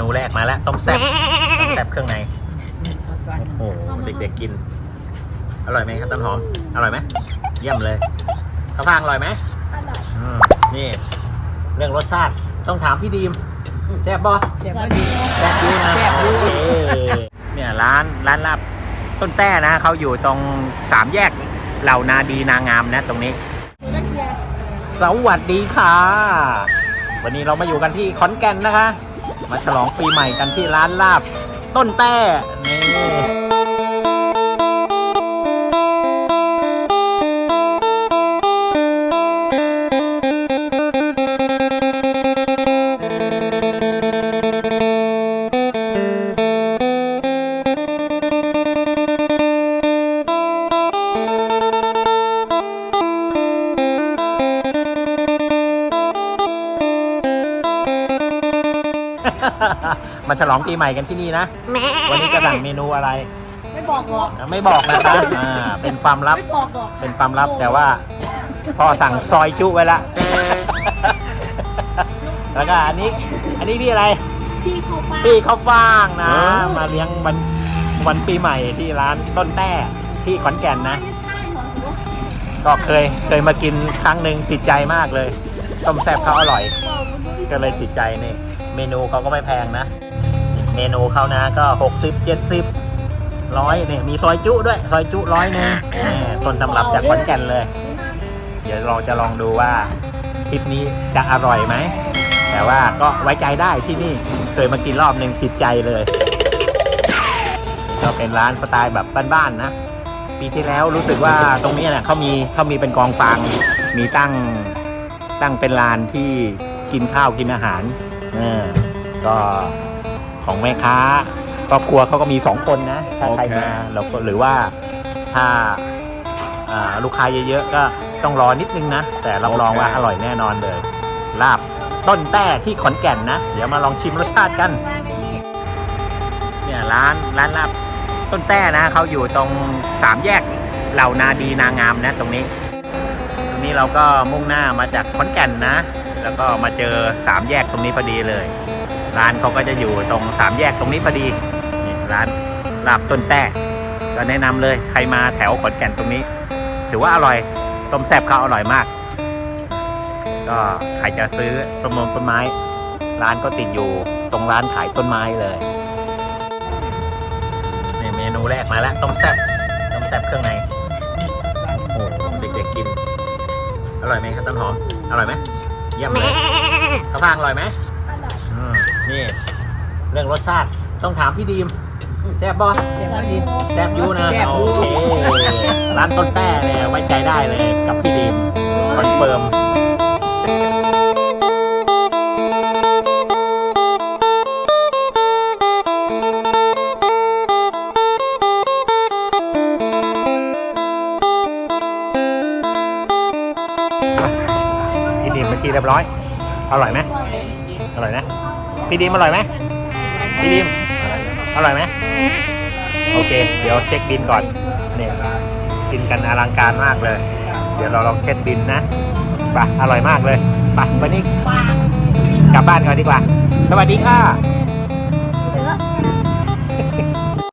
มาแล้วต้มแซ่บต้มแซ่บเครื่องในโอ้โหเด็กๆกิน อร่อยไหมครับต้นหอม อร่อยไหมเยี่ยมเลยข้าวฟ่างอร่อยไหมอร่อยอืมนี่ เรื่องรสชาติต้องถามพี่ดีมแซ่บบ่เดี๋ยวพอดีแซ่บดีนะแซ่บอยู่โอเคเนี่ยร้านร้านลาบต้นแต้นะเขาอยู่ตรงสามแยกเหล่านาดีนางงามนะ ตรงนี้หนูก็เทียร์สวัสดีค่ะ วันนี้เรามาอยู่กันที่ขอนแก่นนะคะ มาฉลองปีใหม่กันที่ร้านลาบต้นแต้นี่ มาฉลองปีใหม่กันที่นี่นะ วันนี้จะสั่งเมนูอะไร ไม่บอกหรอกไม่บอกนะคะอ่าเป็นความลับ ไม่บอกหรอกเป็นความลับแต่ว่าพ่อสั่งซอยจุไว้ละ แล้วก็อันนี้ อันนี้พี่อะไร พี่เขาป้าพี่ข้าวฟ่างนะ มาเลี้ยงวันวันปีใหม่ที่ร้านต้นแต้ที่ขอนแก่นนะไม่ใช่หรอหนูก็เคยเคยมากินครั้งหนึ่งติดใจมากเลย ต้มแซ่บเขาอร่อยบอกมันด้วยก็เลยติดใจนี่ เมนูเขาก็ไม่แพงนะ เมนูเขานะก็ 60 70ร้อยเนี่ยมีซอยจุด้วย ซอยจุร้อยนึงนี่ต้นตำรับจากขอนแก่นเลย เดี๋ยวเราจะลองดูว่าทริปนี้จะอร่อยไหม แต่ว่าก็ไว้ใจได้ที่นี่เคยมากินรอบหนึ่งติดใจเลย ก็เป็นร้านสไตล์แบบบ้านๆนะ ปีที่แล้วรู้สึกว่าตรงนี้เนี่ยเขามีเขามีเป็นกองฟางมีตั้งตั้งเป็นลานที่กินข้าวกินอาหาร เออก็ของแม่ค้าครอบครัวเขาก็มีสองคนนะ ถ้าใครมาเราก็หรือว่าถ้าอ่าลูกค้าเยอะๆ ก็ต้องรอนิดนึงนะ แต่รับรองว่าอร่อยแน่นอนเลย ลาบต้นแต้ที่ขอนแก่นนะ เดี๋ยวมาลองชิมรสชาติกันวางไว้นี่เนี่ยร้านร้านลาบต้นแต้นะเขาอยู่ตรงสามแยกเหล่านาดีนางงามนะ ตรงนี้ ตรงนี้เราก็มุ่งหน้ามาจากขอนแก่นนะ แล้วก็มาเจอสามแยกตรงนี้พอดีเลย ร้านเขาก็จะอยู่ตรงสามแยกตรงนี้พอดีนี่ร้านลาบต้นแต้ก็แนะนำเลยใครมาแถวขอนแก่นตรงนี้ ถือว่าอร่อยต้มแซ่บเขาอร่อยมาก ก็ใครจะซื้อต้นมงต้นไม้ ร้านก็ติดอยู่ตรงร้านขายต้นไม้เลยนี่เมนูแรกมาแล้วต้มแซ่บต้มแซ่บเครื่องในโอ้โหเด็กๆกิน อร่อยไหมครับต้นหอม อร่อยไหม ยี่ยมเลยข้าวฟ่างอร่อยไหมอร่อยอืมนี่ เรื่องรสชาติต้องถามพี่ดีมแซ่บบ่เดี๋ยวพอดีแซ่บอยูนะแซ่บโออยู่เคร้านต้นแต้เนี่ยไว้ใจได้เลยกับพี่ดีมคอนเฟิร์ม พี่ดีมเมื่อกี้เรียบร้อย อร่อยไหมอร่อยนะพี่ดีมอร่อยไหมพี่ดีมอร่อยไหมโอเค เดี๋ยวเช็คบินก่อนเนี่ยกินกันอลังการมากเลย เดี๋ยวเราลองเช็คบินนะไปอร่อยมากเลยไปวันนี้กลับบ้านก่อนดีกว่า สวัสดีค่ะ